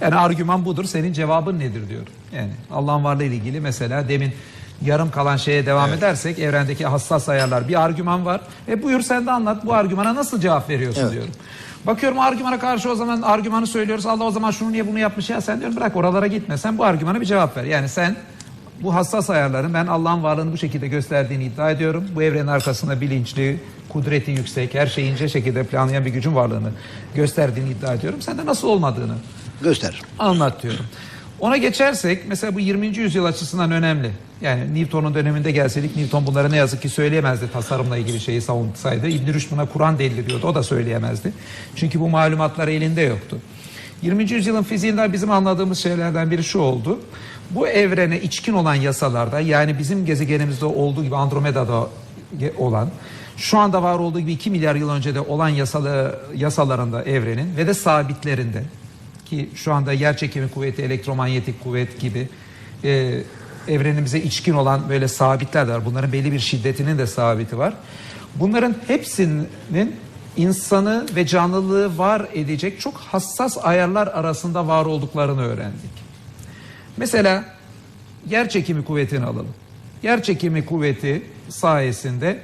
Yani argüman budur. Senin cevabın nedir diyorum. Yani Allah'ın varlığı ile ilgili mesela demin yarım kalan şeye devam edersek evrendeki hassas ayarlar bir argüman var. E buyur sen de anlat. Bu argümana nasıl cevap veriyorsun Evet. diyorum. Bakıyorum argümana karşı o zaman argümanı söylüyoruz. Allah o zaman şunu niye bunu yapmış ya sen diyorum bırak oralara gitme. Sen bu argümana bir cevap ver. Yani sen bu hassas ayarların ben Allah'ın varlığını bu şekilde gösterdiğini iddia ediyorum. Bu evrenin arkasında bilinçli, kudreti yüksek, her şeyi ince şekilde planlayan bir gücün varlığını gösterdiğini iddia ediyorum. Sen de nasıl olmadığını Göster. anlat diyorum. Ona geçersek mesela bu 20. yüzyıl açısından önemli. Yani Newton'un döneminde gelseydik Newton bunları ne yazık ki söyleyemezdi tasarımla ilgili şeyi savunsaydı. İbn Rüşd buna Kur'an delili diyordu. O da söyleyemezdi. Çünkü bu malumatlar elinde yoktu. 20. yüzyılın fiziğinden bizim anladığımız şeylerden biri şu oldu. Bu evrene içkin olan yasalarda yani bizim gezegenimizde olduğu gibi Andromeda'da olan şu anda var olduğu gibi 2 milyar yıl önce de olan yasalı, yasalarında evrenin ve de sabitlerinde ki şu anda yer çekimi kuvveti, elektromanyetik kuvvet gibi e, evrenimize içkin olan böyle sabitler de var. Bunların belli bir şiddetinin de sabiti var. Bunların hepsinin insanı ve canlılığı var edecek çok hassas ayarlar arasında var olduklarını öğrendik. Mesela yer çekimi kuvvetini alalım. Yer çekimi kuvveti sayesinde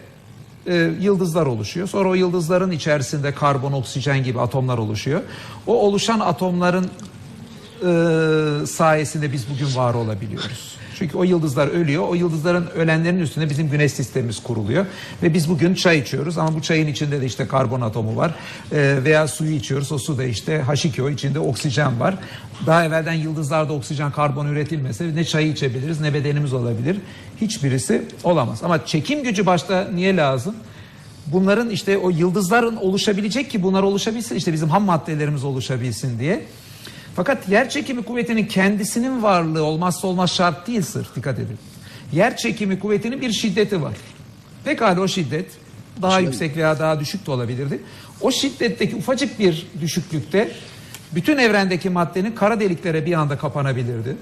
e, yıldızlar oluşuyor. Sonra o yıldızların içerisinde karbon, oksijen gibi atomlar oluşuyor. O oluşan atomların e, sayesinde biz bugün var olabiliyoruz. Çünkü o yıldızlar ölüyor. O yıldızların ölenlerin üstüne bizim güneş sistemimiz kuruluyor. Ve biz bugün çay içiyoruz ama bu çayın içinde de işte karbon atomu var. E, veya suyu içiyoruz. O su da işte H2O içinde oksijen var. Daha evvelden yıldızlarda oksijen, karbon üretilmese ne çayı içebiliriz ne bedenimiz olabilir. Hiçbirisi olamaz. Ama çekim gücü başta niye lazım? Bunların işte o yıldızların oluşabilecek ki bunlar oluşabilsin işte bizim ham maddelerimiz oluşabilsin diye. Fakat yer çekimi kuvvetinin kendisinin varlığı olmazsa olmaz şart değil sırf dikkat edin. Yer çekimi kuvvetinin bir şiddeti var. Pekala o şiddet daha yüksek veya daha düşük de olabilirdi. O şiddetteki ufacık bir düşüklükte bütün evrendeki maddenin kara deliklere bir anda kapanabilirdi.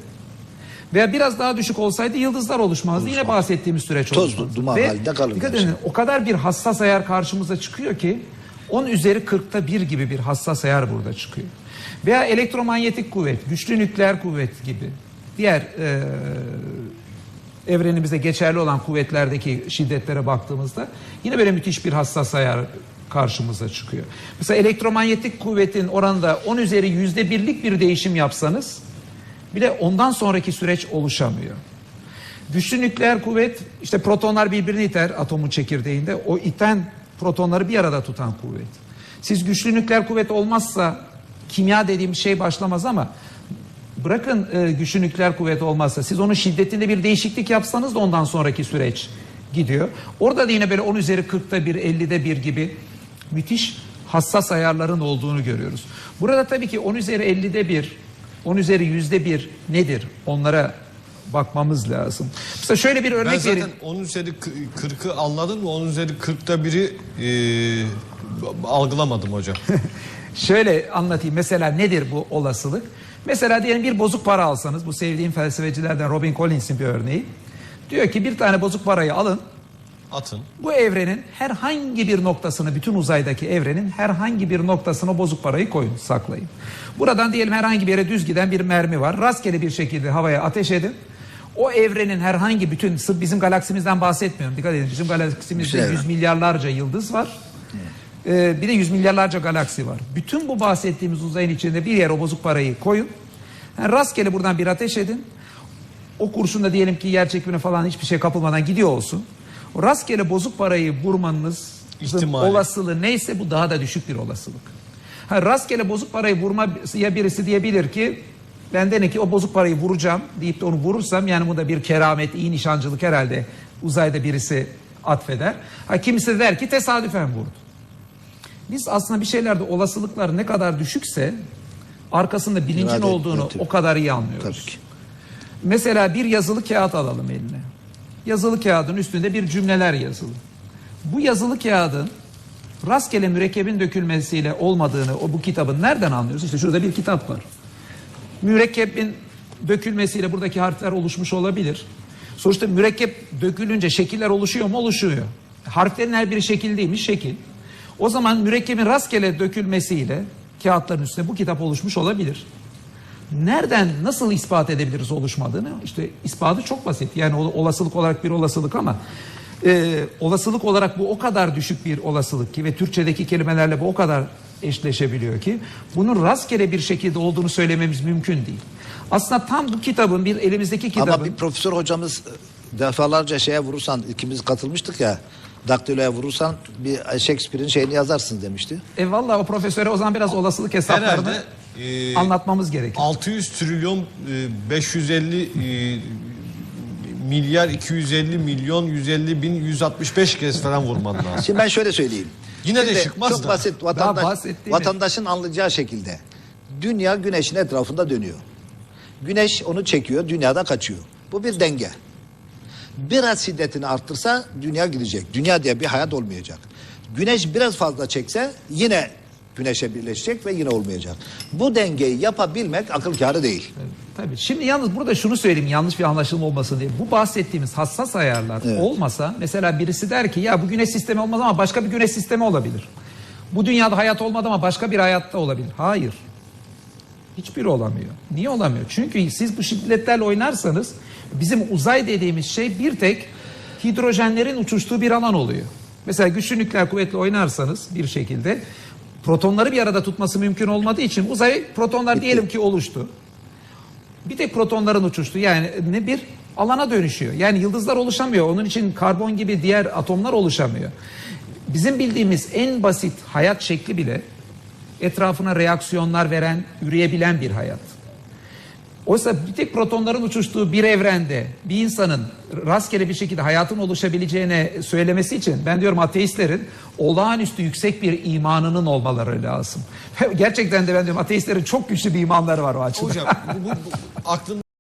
Veya biraz daha düşük olsaydı yıldızlar oluşmazdı. Yine bahsettiğimiz süreç Toz, oluşmazdı. duman Ve halinde kalırdı Dikkat edin o kadar bir hassas ayar karşımıza çıkıyor ki 10 üzeri 40'ta 1 gibi bir hassas ayar burada çıkıyor. Veya elektromanyetik kuvvet, güçlü nükleer kuvvet gibi diğer e, evrenimize geçerli olan kuvvetlerdeki şiddetlere baktığımızda yine böyle müthiş bir hassas ayar karşımıza çıkıyor. Mesela elektromanyetik kuvvetin oranında 10 üzeri yüzde birlik bir değişim yapsanız bile ondan sonraki süreç oluşamıyor. Güçlü nükleer kuvvet işte protonlar birbirini iter atomun çekirdeğinde. O iten protonları bir arada tutan kuvvet. Siz güçlü nükleer kuvvet olmazsa kimya dediğim şey başlamaz ama bırakın e, güçlü nükleer kuvvet olmazsa siz onun şiddetinde bir değişiklik yapsanız da ondan sonraki süreç gidiyor. Orada da yine böyle 10 üzeri 40'ta bir 50'de bir gibi müthiş hassas ayarların olduğunu görüyoruz. Burada tabii ki 10 üzeri 50'de bir 10 üzeri yüzde bir nedir? Onlara bakmamız lazım. Mesela şöyle bir Ben örnek zaten vereyim. 10 üzeri 40'ı anladın mı? 10 üzeri 40'ta biri e, algılamadım hocam. Şöyle anlatayım. Mesela nedir bu olasılık? Mesela diyelim bir bozuk para alsanız. Bu sevdiğim felsefecilerden Robin Collins'in bir örneği. Diyor ki bir tane bozuk parayı alın. Atın. Bu evrenin herhangi bir noktasını, bütün uzaydaki evrenin herhangi bir noktasına bozuk parayı koyun, saklayın. Buradan diyelim herhangi bir yere düz giden bir mermi var. Rastgele bir şekilde havaya ateş edin. O evrenin herhangi bütün, bizim galaksimizden bahsetmiyorum. Dikkat edin bizim galaksimizde Güzel. yüz milyarlarca yıldız var. Ee, bir de yüz milyarlarca galaksi var. Bütün bu bahsettiğimiz uzayın içinde bir yere o bozuk parayı koyun. Yani rastgele buradan bir ateş edin. O kurşun da diyelim ki yer çekimine falan hiçbir şey kapılmadan gidiyor olsun. O rastgele bozuk parayı vurmanız İhtimali. olasılığı neyse bu daha da düşük bir olasılık. Ha, rastgele bozuk parayı vurmaya birisi diyebilir ki ben de ne ki o bozuk parayı vuracağım deyip de onu vurursam yani bu da bir keramet, iyi nişancılık herhalde uzayda birisi atfeder. Ha, kimisi de der ki tesadüfen vurdu. Biz aslında bir şeylerde olasılıklar ne kadar düşükse arkasında bilincin İrade olduğunu etmek, o kadar iyi anlıyoruz. Tabii ki. Mesela bir yazılı kağıt alalım eline. Yazılı kağıdın üstünde bir cümleler yazılı. Bu yazılı kağıdın rastgele mürekkebin dökülmesiyle olmadığını o bu kitabın nereden anlıyoruz? İşte şurada bir kitap var. Mürekkebin dökülmesiyle buradaki harfler oluşmuş olabilir. Sonuçta mürekkep dökülünce şekiller oluşuyor mu? Oluşuyor. Harflerin her biri şekil değilmiş, şekil. O zaman mürekkebin rastgele dökülmesiyle kağıtların üstüne bu kitap oluşmuş olabilir. Nereden nasıl ispat edebiliriz oluşmadığını? İşte ispatı çok basit. Yani ol- olasılık olarak bir olasılık ama e, olasılık olarak bu o kadar düşük bir olasılık ki ve Türkçedeki kelimelerle bu o kadar eşleşebiliyor ki bunun rastgele bir şekilde olduğunu söylememiz mümkün değil. Aslında tam bu kitabın bir elimizdeki kitabın Ama bir profesör hocamız e, defalarca şeye vurursan ikimiz katılmıştık ya daktiloya vurursan bir Shakespeare'in şeyini yazarsın demişti. E valla o profesöre o zaman biraz olasılık hesaplarını Herhalde e, anlatmamız gerekir. 600 trilyon e, 550 e, milyar 250 milyon 150 bin 165 kez falan vurman lazım. Şimdi ben şöyle söyleyeyim. Yine de Şimdi çıkmaz Çok da. basit vatandaş, vatandaşın anlayacağı şekilde. Dünya güneşin etrafında dönüyor. Güneş onu çekiyor, dünyada kaçıyor. Bu bir denge. Biraz şiddetini arttırsa dünya gidecek. Dünya diye bir hayat olmayacak. Güneş biraz fazla çekse yine güneşe birleşecek ve yine olmayacak. Bu dengeyi yapabilmek akıl kârı değil. Tabii. Şimdi yalnız burada şunu söyleyeyim yanlış bir anlaşılma olmasın diye. Bu bahsettiğimiz hassas ayarlar Evet. olmasa mesela birisi der ki ya bu güneş sistemi olmaz ama başka bir güneş sistemi olabilir. Bu dünyada hayat olmadı ama başka bir hayatta olabilir. Hayır. Hiçbiri olamıyor. Niye olamıyor? Çünkü siz bu şiddetlerle oynarsanız bizim uzay dediğimiz şey bir tek hidrojenlerin uçuştuğu bir alan oluyor. Mesela güçlü nükleer kuvvetle oynarsanız bir şekilde protonları bir arada tutması mümkün olmadığı için uzay protonlar diyelim ki oluştu. Bir tek protonların uçuştu. Yani ne bir alana dönüşüyor. Yani yıldızlar oluşamıyor. Onun için karbon gibi diğer atomlar oluşamıyor. Bizim bildiğimiz en basit hayat şekli bile etrafına reaksiyonlar veren, üreyebilen bir hayat. Oysa bir tek protonların uçuştuğu bir evrende bir insanın rastgele bir şekilde hayatın oluşabileceğine söylemesi için ben diyorum ateistlerin olağanüstü yüksek bir imanının olmaları lazım. Gerçekten de ben diyorum ateistlerin çok güçlü bir imanları var o açıdan. Hocam bu, bu, bu aklın